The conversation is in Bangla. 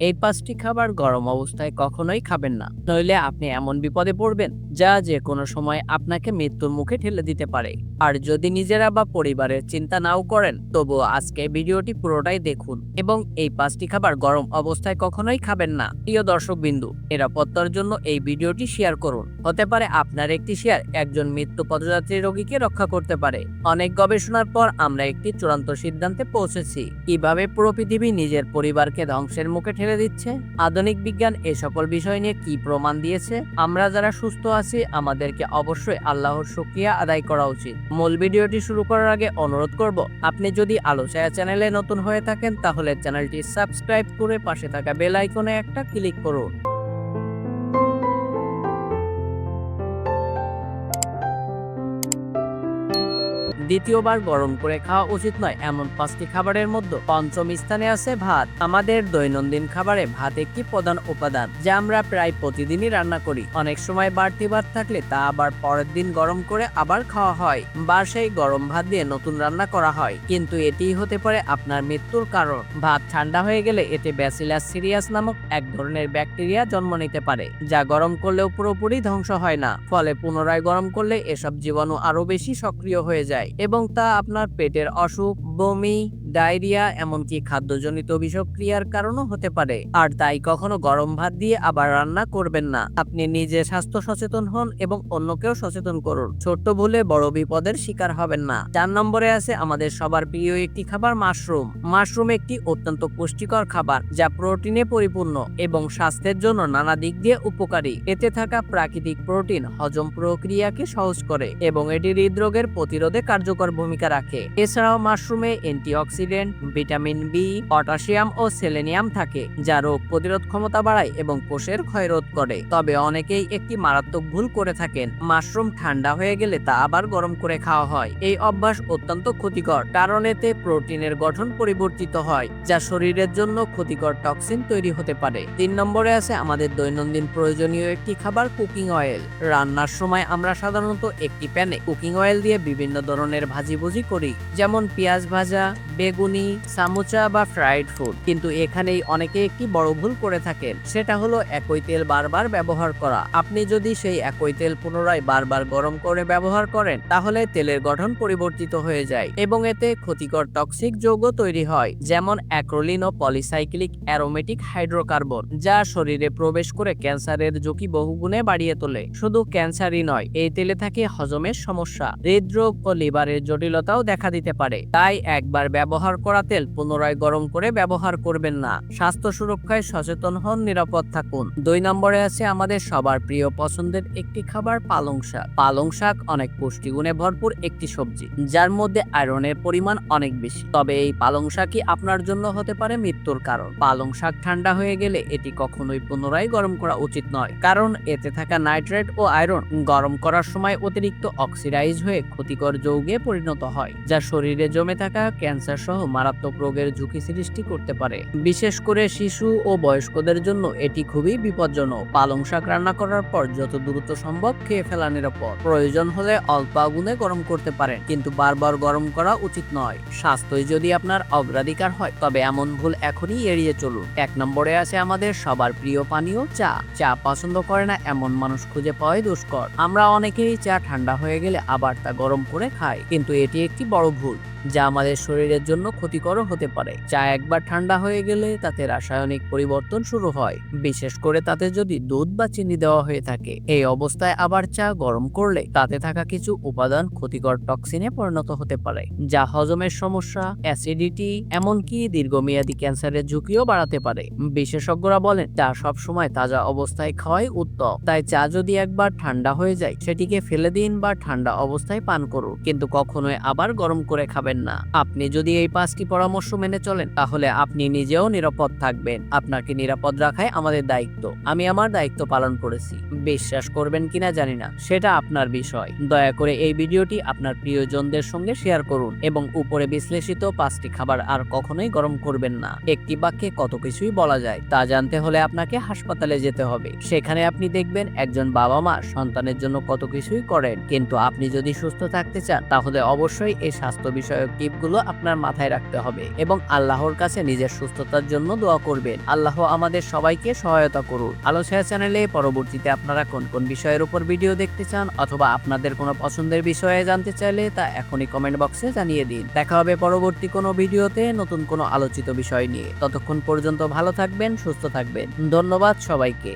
এই পাঁচটি খাবার গরম অবস্থায় কখনোই খাবেন না। নইলে আপনি এমন বিপদে পড়বেন, যা যে কোনো সময় আপনাকে মৃত্যুর মুখে ঠেলে দিতে পারে। আর যদি নিজেরা বা পরিবারের চিন্তা নাও করেন, তবুও আজকে ভিডিওটি পুরোটাই দেখুন এবং এই পাঁচটি খাবার গরম অবস্থায় কখনোই খাবেন না। প্রিয় দর্শক বিন্দু নিরাপত্তার জন্য এই ভিডিওটি শেয়ার করুন। হতে পারে আপনার একটি শেয়ার একজন মৃত্যু পদযাত্রী রোগীকে রক্ষা করতে পারে। অনেক গবেষণার পর আমরা একটি চূড়ান্ত সিদ্ধান্তে পৌঁছেছি। কীভাবে পুরো পৃথিবী নিজের পরিবারকে ধ্বংসের মুখে ঠেলে দিচ্ছে? আধুনিক বিজ্ঞান এ সকল বিষয় নিয়ে কি প্রমাণ দিয়েছে? আমরা যারা সুস্থ আছি, আমাদেরকে অবশ্যই আল্লাহর সুক্রিয়া আদায় করা উচিত। মূল ভিডিওটি শুরু করার আগে অনুরোধ করব, আপনি যদি আলোচনা চ্যানেলে নতুন হয়ে থাকেন, তাহলে চ্যানেলটি সাবস্ক্রাইব করে পাশে থাকা বেল আইকনে একটা ক্লিক করুন। দ্বিতীয়বার গরম করে খাওয়া উচিত নয়। এমন পাঁচটি খাবারের মধ্যে পঞ্চম স্থানে আছে ভাত। আমাদের দৈনন্দিন খাবারে ভাত একটি প্রধান উপাদান, যা আমরা প্রায় প্রতিদিনই রান্না করি। অনেক সময় বাড়তি ভাত থাকলে তা আবার পরের দিন গরম করে আবার খাওয়া হয়। বা সেই গরম ভাত দিয়ে নতুন রান্না করা হয়, কিন্তু এটিই হতে পারে আপনার মৃত্যুর কারণ। ভাত ঠান্ডা হয়ে গেলে এতে ব্যাসিলাস সিরিয়াস নামক এক ধরনের ব্যাকটেরিয়া জন্ম নিতে পারে, যা গরম করলেও পুরোপুরি ধ্বংস হয় না। ফলে পুনরায় গরম করলে এসব জীবাণু আরও বেশি সক্রিয় হয়ে যায়। এবং তা আপনার পেটের অসুখ বমি ডায়রিয়া, এমনকি খাদ্যজনিত বিষক্রিয়ার কারণও হতে পারে। আর তাই কখনো গরম ভাত দিয়ে আবার রান্না করবেন না। আপনি নিজে স্বাস্থ্য সচেতন হন এবং অন্যকেও সচেতন করুন। ছোট্ট ভুলে বড় বিপদের শিকার হবেন না। চার নম্বরে আছে আমাদের সবার প্রিয় একটি খাবার, মাশরুম। মাশরুম একটি অত্যন্ত পুষ্টিকর খাবার, যা প্রোটিনে পরিপূর্ণ এবং স্বাস্থ্যের জন্য নানা দিক দিয়ে উপকারী। এতে থাকা প্রাকৃতিক প্রোটিন হজম প্রক্রিয়াকে সহজ করে এবং এটি হৃদরোগের প্রতিরোধে কার্যকর ভূমিকা রাখে। এছাড়াও মাশরুমে অ্যান্টিঅক্সিডেন্ট ভিটামিন বি পটাশিয়াম ও সেলেনিয়াম থাকে, যা রোগ প্রতিরোধ ক্ষমতা বাড়ায় এবং কোষের ক্ষয়রোধ করে। তবে অনেকেই একটি মারাত্মক ভুল করে থাকেন। মাশরুম ঠান্ডা হয়ে গেলে তা আবার গরম করে খাওয়া হয়। এই অভ্যাস অত্যন্ত ক্ষতিকর, কারণ এতে প্রোটিনের গঠন পরিবর্তিত হয়, যা শরীরের জন্য ক্ষতিকর টক্সিন তৈরি হতে পারে। তিন নম্বরে আছে আমাদের দৈনন্দিন প্রয়োজনীয় একটি খাবার, কুকিং অয়েল। রান্নার সময় আমরা সাধারণত একটি প্যানে কুকিং অয়েল দিয়ে বিভিন্ন ধরনের ভাজিভুজি করি, যেমন পেঁয়াজ ভাজা, বেগুনি সামোচা বা ফ্রাইড ফুড কিন্তু এখানেই অনেকে একটি বড় ভুল করে থাকেন। সেটা হলো একই তেল বারবার ব্যবহার করা। আপনি যদি সেই একই তেল পুনরায় বারবার গরম করে ব্যবহার করেন, তাহলে তেলের গঠন পরিবর্তিত হয়ে যায় এবং এতে ক্ষতিকর টক্সিক যৌগ তৈরি হয়, যেমন অ্যাক্রোলিন ও পলিসাইক্লিক অ্যারোমেটিক হাইড্রোকার্বন যা শরীরে প্রবেশ করে ক্যান্সারের ঝুঁকি বহুগুণে বাড়িয়ে তোলে। শুধু ক্যান্সারই নয়, এই তেলে থাকে হজমের সমস্যা। হৃদরোগ ও লিভারের জটিলতাও দেখা দিতে পারে। তাই একবার ব্যবহার করা তেল পুনরায় গরম করে ব্যবহার করবেন না। স্বাস্থ্য সুরক্ষায় সচেতন হন, নিরাপদ থাকুন। দুই নম্বরে আছে আমাদের সবার প্রিয় পছন্দের একটি খাবার পালং শাক। পালং শাক অনেক পুষ্টিগুণে ভরপুর একটি সবজি, যার মধ্যে আয়রনের পরিমাণ অনেক বেশি। তবে এই পালং শাকই আপনার জন্য হতে পারে মৃত্যুর কারণ। পালং শাক ঠান্ডা হয়ে গেলে এটি কখনোই পুনরায় গরম করা উচিত নয়, কারণ এতে থাকা নাইট্রেট ও আয়রন গরম করার সময় অতিরিক্ত অক্সিডাইজ হয়ে ক্ষতিকর যৌগে পরিণত হয়, যা শরীরে জমে থাকা ক্যান্সার সহ মারাত্মক রোগের ঝুঁকি সৃষ্টি করতে পারে। বিশেষ করে শিশু ও বয়স্কদের জন্য এটি খুবই বিপজ্জনক। পালং শাক রান্না করার পর যত দ্রুত সম্ভব খেয়ে ফেলা নিরাপদ। প্রয়োজন হলে অল্প আগুনে গরম করতে পারেন, কিন্তু বারবার গরম করা উচিত নয়। স্বাস্থ্যই যদি আপনার অগ্রাধিকার হয়, তবে এমন ভুল এখনই এড়িয়ে চলুন। এক নম্বরে আছে আমাদের সবার প্রিয় পানীয় চা। চা পছন্দ করে না, এমন মানুষ খুঁজে পাওয়াই দুষ্কর। আমরা অনেকেই চা ঠান্ডা হয়ে গেলে আবার তা গরম করে খাই, কিন্তু এটি একটি বড় ভুল। যা আমাদের শরীরের জন্য ক্ষতিকরও হতে পারে। চা একবার ঠান্ডা হয়ে গেলে তাতে রাসায়নিক পরিবর্তন শুরু হয়। বিশেষ করে তাতে যদি দুধ বা চিনি দেওয়া হয়ে থাকে। এই অবস্থায় আবার চা গরম করলে তাতে থাকা কিছু উপাদান ক্ষতিকর টক্সিনে পরিণত হতে পারে, যা হজমের সমস্যা, অ্যাসিডিটি, এমনকি দীর্ঘমেয়াদী ক্যান্সারের ঝুঁকিও বাড়াতে পারে। বিশেষজ্ঞরা বলেন, চা সবসময় তাজা অবস্থায় খাওয়াই উত্তম। তাই চা যদি একবার ঠান্ডা হয়ে যায়, সেটিকে ফেলে দিন বা ঠান্ডা অবস্থায় পান করুন। কিন্তু কখনোই আবার গরম করে খাবেন না। আপনি যদি এই পাঁচটি পরামর্শ মেনে চলেন, তাহলে আপনি নিজেও নিরাপদ থাকবেন। আপনাকে নিরাপদ রাখাই আমাদের দায়িত্ব। আমি আমার দায়িত্ব পালন করেছি। বিশ্বাস করবেন কিনা জানি না। সেটা আপনার বিষয়। দয়া করে এই ভিডিওটি আপনার প্রিয়জনদের সঙ্গে শেয়ার করুন এবং উপরে বিশ্লেষিত পাঁচটি খাবার আর কখনোই গরম করবেন না। একটি বাক্যে কত কিছুই বলা যায়, তা জানতে হলে আপনাকে হাসপাতালে যেতে হবে। সেখানে আপনি দেখবেন একজন বাবা মা সন্তানের জন্য কত কিছুই করেন। কিন্তু আপনি যদি সুস্থ থাকতে চান, তাহলে অবশ্যই এই স্বাস্থ্য বিষয় বিষয়ক টিপগুলো আপনার মাথায় রাখতে হবে এবং আল্লাহর কাছে নিজের সুস্থতার জন্য দোয়া করবেন। আল্লাহ আমাদের সবাইকে সহায়তা করুন। আলোচনা চ্যানেলে পরবর্তীতে আপনারা কোন কোন বিষয়ের উপর ভিডিও দেখতে চান অথবা আপনাদের কোনো পছন্দের বিষয়ে জানতে চাইলে তা এখনই কমেন্ট বক্সে জানিয়ে দিন। দেখা হবে পরবর্তী কোনো ভিডিওতে নতুন কোনো আলোচিত বিষয় নিয়ে। ততক্ষণ পর্যন্ত ভালো থাকবেন, সুস্থ থাকবেন। ধন্যবাদ সবাইকে।